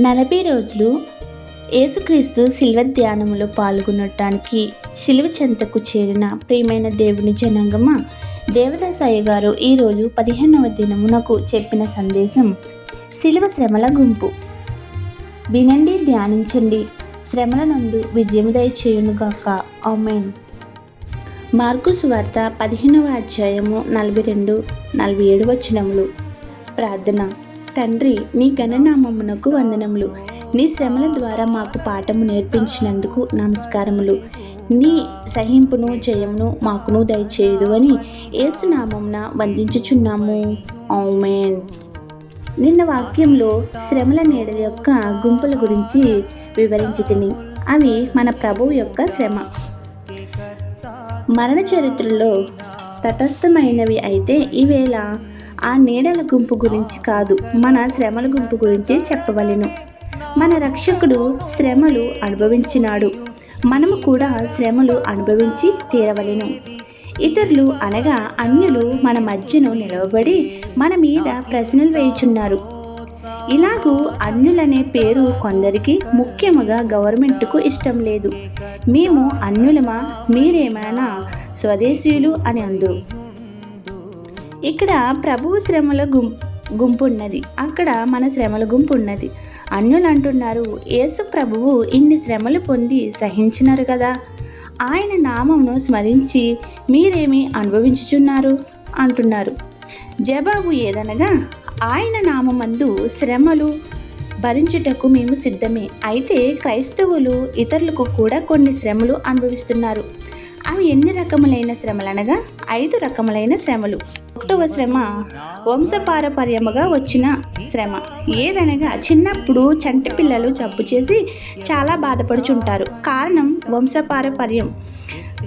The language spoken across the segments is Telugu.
నలభై రోజులు యేసుక్రీస్తు శిల్వ ధ్యానములో పాల్గొనటానికి శిలువ చెంతకు చేరిన ప్రియమైన దేవుని జనాంగమ దేవదాసాయి గారు ఈరోజు పదిహేనవ దినమునకు చెప్పిన సందేశం శిలువ శ్రమల గుంపు. వినండి ధ్యానించండి. శ్రమల నందు విజయం దయచేయునుగాక ఆమెన్. మార్కు సువార్త పదిహేనవ అధ్యాయము నలభై రెండు నలభై ఏడు వచనములు. ప్రార్థన. తండ్రి నీ ఘననామమునకు వందనములు. నీ శ్రమల ద్వారా మాకు పాఠము నేర్పించినందుకు నమస్కారములు. నీ సహింపును జయమును మాకును దయచేయదు అని ఏసునామంన వందించుచున్నాము. ఔమెన్ నిన్న వాక్యంలో శ్రమల నీడల యొక్క గుంపుల గురించి వివరించి తిని అవి మన ప్రభువు యొక్క శ్రమ. మరణ చరిత్రలో తటస్థమైనవి అయితే ఈవేళ ఆ నీడల గుంపు గురించి కాదు మన శ్రమల గుంపు గురించి చెప్పవలెను. మన రక్షకుడు శ్రమలు అనుభవించినాడు. మనము కూడా శ్రమలు అనుభవించి తీరవలెను. ఇతరులు అనగా అన్యులు మన మధ్యను నిలవబడి మన మీద ప్రశ్నలు వేయుచున్నారు. ఇలాగూ అన్యులనే పేరు కొందరికి ముఖ్యముగా గవర్నమెంట్కు ఇష్టం లేదు. మేము అన్యులమా మీరేమైనా స్వదేశీయులు అని అందరు ఇక్కడ ప్రభువు శ్రమల గుం గుంపు ఉన్నది అక్కడ మన శ్రమల గుంపు ఉన్నది అన్యులు అంటున్నారు యేసు ప్రభువు ఇన్ని శ్రమలు పొంది సహించినారు కదా? ఆయన నామమును స్మరించి మీరేమి అనుభవించుచున్నారు? అంటున్నారు. జవాబు ఏదనగా ఆయన నామందు శ్రమలు భరించుటకు మేము సిద్ధమే. అయితే క్రైస్తవులు ఇతరులకు కూడా కొన్ని శ్రమలు అనుభవిస్తున్నారు. అవి ఎన్ని రకములైన శ్రమలు అనగా ఐదు రకములైన శ్రమలు. ఒకటవ శ్రమ వంశపారపర్యముగా వచ్చిన శ్రమ. ఏదనగా చిన్నప్పుడు చంటి పిల్లలు జబ్బు చేసి చాలా బాధపడుచుంటారు. కారణం వంశపారపర్యం.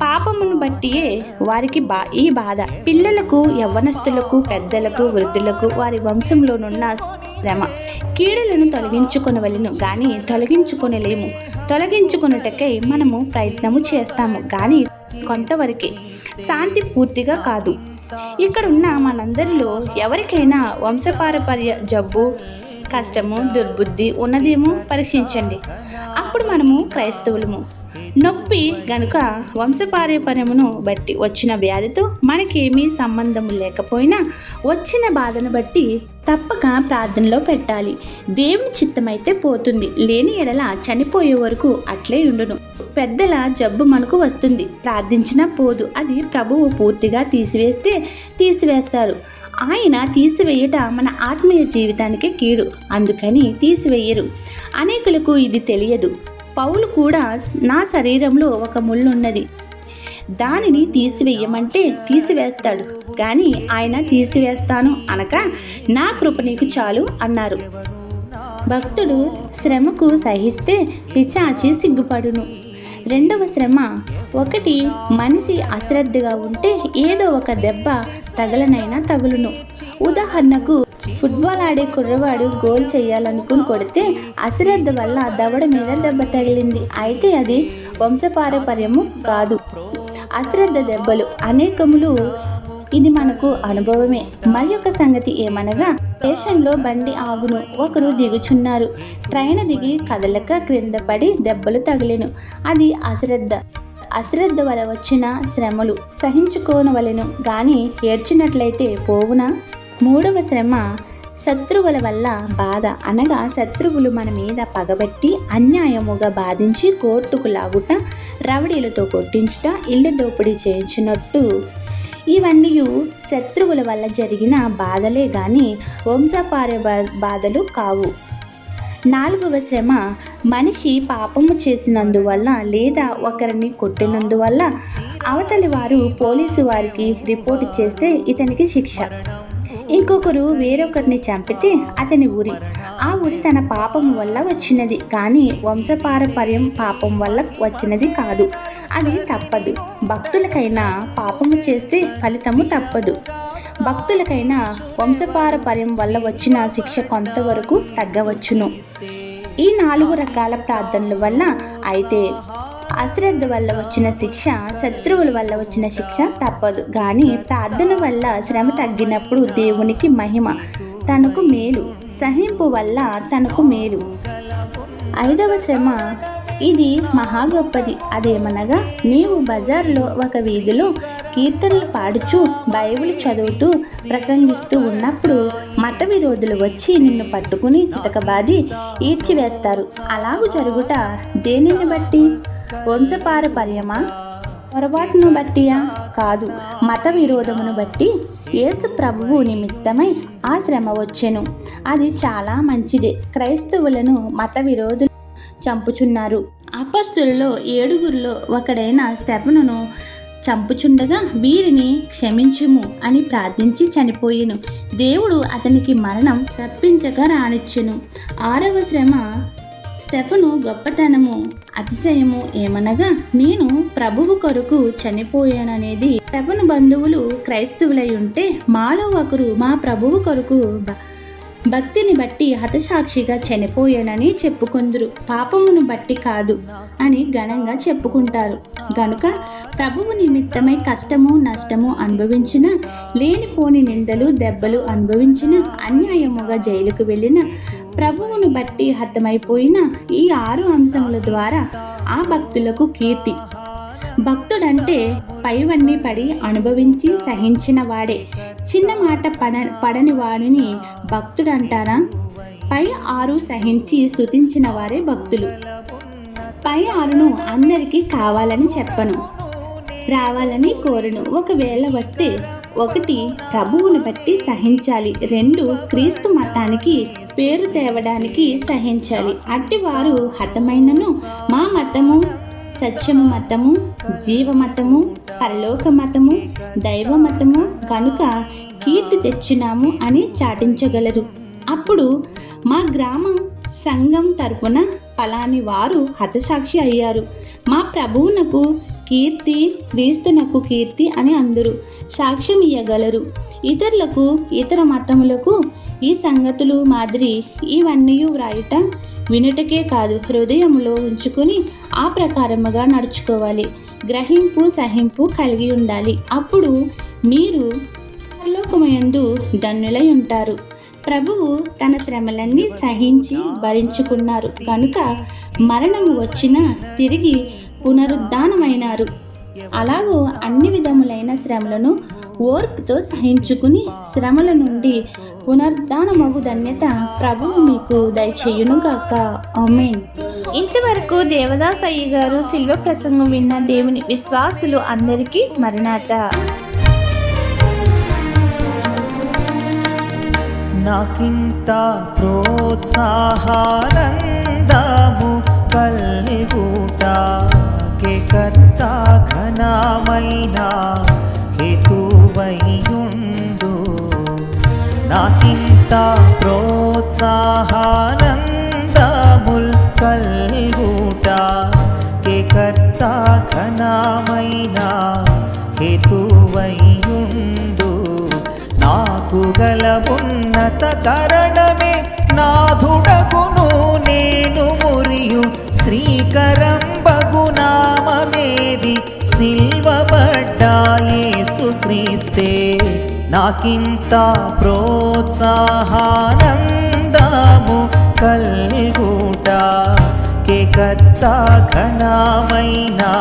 పాపమును బట్టియే వారికి బా ఈ బాధ. పిల్లలకు యవ్వనస్తులకు పెద్దలకు వృద్ధులకు వారి వంశంలోనున్న శ్రమ. కీడులను తొలగించుకొనవలను కానీ తొలగించుకొనలేము. తొలగించుకొనుటకై మనము ప్రయత్నము చేస్తాము కానీ కొంతవరకే. శాంతి పూర్తిగా కాదు. ఇక్కడ ఉన్న మనందరిలో ఎవరికైనా వంశపారపర్య జబ్బు కష్టము దుర్బుద్ధి ఉన్నదేమో పరీక్షించండి. అప్పుడు మనము క్రైస్తవులము. నొప్పి గనుక వంశపారపర్యమును బట్టి వచ్చిన వ్యాధితో మనకేమీ సంబంధం లేకపోయినా వచ్చిన బాధను బట్టి తప్పక ప్రార్థనలో పెట్టాలి. దేవుని చిత్తమైతే పోతుంది. లేని ఎడల చనిపోయే వరకు అట్లే ఉండును. పెద్దల జబ్బు మనకు వస్తుంది. ప్రార్థించినా పోదు. అది ప్రభువు పూర్తిగా తీసివేస్తే తీసివేస్తారు. ఆయన తీసివేయట మన ఆత్మీయ జీవితానికి కీడు. అందుకని తీసివేయరు. అనేకులకు ఇది తెలియదు. పౌలు కూడా నా శరీరంలో ఒక ముళ్ళున్నది. దానిని తీసివేయమంటే తీసివేస్తాడు. కానీ ఆయన తీసివేస్తాను అనక నా కృప నీకు చాలు అన్నారు. భక్తుడు శ్రమకు సహిస్తే పిచాచి సిగ్గుపడును. రెండవ శ్రమ ఒకటి మనిషి అశ్రద్ధగా ఉంటే ఏదో ఒక దెబ్బ తగలనైనా తగులును. ఉదాహరణకు ఫుట్బాల్ ఆడే కుర్రవాడు గోల్ చేయాలనుకుని కొడితే అశ్రద్ధ వల్ల దవడ మీద దెబ్బ తగిలింది. అయితే అది వంశపారపర్యము కాదు. అశ్రద్ధ దెబ్బలు అనేకములు ఇది మనకు అనుభవమే. మరి ఒక సంగతి ఏమనగా స్టేషన్లో బండి ఆగును. ఒకరు దిగుచున్నారు. ట్రైన్ దిగి కదలక క్రింద పడి దెబ్బలు తగిలిను. అది అశ్రద్ధ. అశ్రద్ధ వల్ల వచ్చిన శ్రమలు. సహించుకోనవలెను. గాని ఏడ్చినట్లయితే పోవునా? మూడవ శ్రమ శత్రువుల వల్ల బాధ. అనగా శత్రువులు మన మీద పగబట్టి అన్యాయముగా బాధించి కోర్టుకు లాగుట రవడీలతో కొట్టించుట ఇల్లు దోపిడీ చేయించినట్టు ఇవన్నీ శత్రువుల వల్ల జరిగిన బాధలే కానీ వంశపార్య బాధలు కావు. నాలుగవ శ్రమ మనిషి పాపము చేసినందువల్ల లేదా ఒకరిని కొట్టినందువల్ల అవతలి వారు పోలీసు వారికి రిపోర్ట్ చేస్తే ఇతనికి శిక్ష. ఇంకొకరు వేరొకరిని చంపితే అతని ఉరి. ఆ ఉరి తన పాపం వల్ల వచ్చినది కానీ వంశపారపర్యం పాపం వల్ల వచ్చినది కాదు. అది తప్పదు. భక్తులకైనా పాపము చేస్తే ఫలితము తప్పదు. భక్తులకైనా వంశపారపర్యం వల్ల వచ్చిన శిక్ష కొంతవరకు తగ్గవచ్చును. ఈ నాలుగు రకాల ప్రార్థనల వల్ల అయితే అశ్రద్ధ వల్ల వచ్చిన శిక్ష శత్రువుల వల్ల వచ్చిన శిక్ష తప్పదు. కానీ ప్రార్థన వల్ల శ్రమ తగ్గినప్పుడు దేవునికి మహిమ తనకు మేలు. సహింపు వల్ల తనకు మేలు. ఐదవ శ్రమ ఇది మహా గొప్పది. అదేమనగా నీవు బజార్లో ఒక వీధిలో కీర్తనలు పాడుచు బైబిల్ చదువుతూ ప్రసంగిస్తూ ఉన్నప్పుడు మత విరోధులు వచ్చి నిన్ను పట్టుకుని చితకబాది ఈడ్చివేస్తారు. అలాగు జరుగుట దేనిని బట్టి? వంశపారపర్యమా? పొరపాటును బట్టియా? కాదు. మత విరోధమును బట్టి యేసు ప్రభువు నిమిత్తమై ఆ శ్రమ వచ్చెను. అది చాలా మంచిదే. క్రైస్తవులను మత విరోధులు చంపుచున్నారు. అపస్తులలో ఏడుగురిలో ఒకడైన స్టెఫనును చంపుచుండగా వీరిని క్షమించుము అని ప్రార్థించి చనిపోయాను. దేవుడు అతనికి మరణం తప్పించక రానిచ్చును. ఆరవ శ్రమ స్టెఫను గొప్పతనము అతిశయము ఏమనగా నేను ప్రభువు కొరకు చనిపోయాననేది. స్టెఫను బంధువులు క్రైస్తవులై ఉంటే మాలో ఒకరు మా ప్రభువు కొరకు భక్తిని బట్టి హతసాక్షిగా చనిపోయానని చెప్పుకుందరు. పాపమును బట్టి కాదు అని ఘనంగా చెప్పుకుంటారు. గనుక ప్రభువు నిమిత్తమై కష్టము నష్టము అనుభవించిన లేనిపోని నిందలు దెబ్బలు అనుభవించిన అన్యాయముగా జైలుకు వెళ్ళిన ప్రభువును బట్టి హతమైపోయిన ఈ ఆరు అంశముల ద్వారా ఆ భక్తులకు కీర్తి భక్తుడంటే పైవన్నీ పడి అనుభవించి సహించిన వాడే చిన్న మాట పడ పడని వాడిని భక్తుడంటారా? పై ఆరు సహించి స్థుతించిన వారే భక్తులు. పై ఆరును అందరికీ కావాలని చెప్పను. రావాలని కోరును. ఒకవేళ వస్తే ఒకటి ప్రభువును బట్టి సహించాలి. రెండు క్రీస్తు మతానికి పేరు తేవడానికి సహించాలి. అట్టివారు హతమైనను మా మతము సత్యము మతము జీవ మతము పరలోక మతము దైవ మతము కనుక కీర్తి తెచ్చినాము అని చాటించగలరు. అప్పుడు మా గ్రామం సంఘం తరపున పలాని వారు హతసాక్షి అయ్యారు. మా ప్రభువునకు కీర్తి క్రీస్తునకు కీర్తి అని అందరు సాక్ష్యం ఇయ్యగలరు. ఇతరులకు ఇతర మతములకు ఈ సంగతులు మాదిరి ఇవన్నీ వ్రాయుట వినుటకే కాదు హృదయంలో ఉంచుకొని ఆ ప్రకారముగా నడుచుకోవాలి. గ్రహింపు సహింపు కలిగి ఉండాలి. అప్పుడు మీరు పరలోకమయందు ధన్యులై ఉంటారు ప్రభువు తన శ్రమలన్నీ సహించి భరించుకున్నారు. కనుక మరణము వచ్చినా తిరిగి పునరుద్ధానమైనారు. అలాగూ అన్ని విధములైన శ్రమలను ఓర్పుతో సహించుకుని శ్రమల నుండి పునర్ధానమగు ధన్యత ప్రభువు మీకు దయచేయునుగాక. అమీన్ ఇంతవరకు దేవదాస్ అయ్య గారు శిల్వ ప్రసంగం విన్న దేవుని విశ్వాసులు అందరికీ మరణాత. నాకింత ప్రోత్సాహానందము కల్గుటాకే కర్త ఘనమైన హేతువైయుండు నాకింత ప్రోత్సాహానందముల్ కల్గుటాకే కర్త ఘనమైన హేతువైయుండు. నాకు గల ఉన్నత కరణమే నాథుడగును నేను మురియు శ్రీకరం బగునామేది సిల్వబడ్డాయేసు చూస్తే నాకింత ప్రోత్సాహానందము కల్గుట కే ఘనమైనా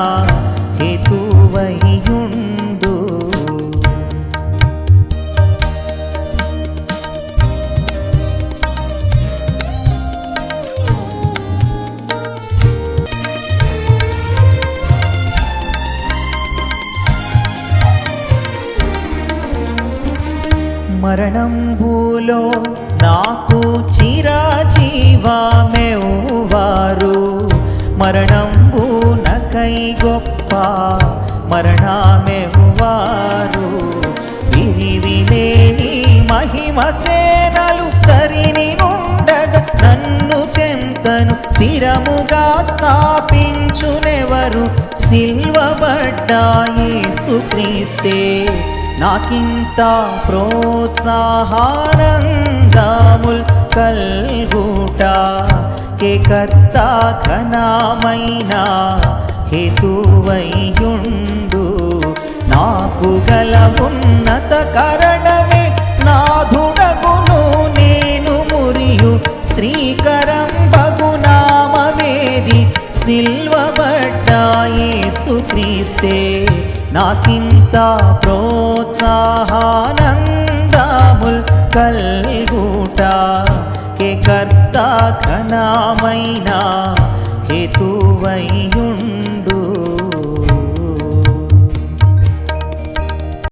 మరణంబులో నాకు చిరాజీవమెవ్వారు మరణంబు నకై గొప్ప మరణమెవ్వారు విరివిలేని మహిమ సేనలు కరిని నుండగా నన్ను చెంతను స్థిరముగా స్థాపించునెవరు? సిల్వబడ్డాయి సుక్రీస్తే నాకింత ప్రోత్సాహానందముల్ కల్గుట కే కర్త ఘనమైన హేతువైయుండు. నాకు గల ఉన్నత కరణమే నాధుడగును నేను మురియు శ్రీకరం బగునామవేది సిల్వబడ్డాయే సుక్రీస్తే నాకింత ప్రోత్సాహానందముల్ కల్గుట కే కర్త ఘనమైన హేతువైయుండ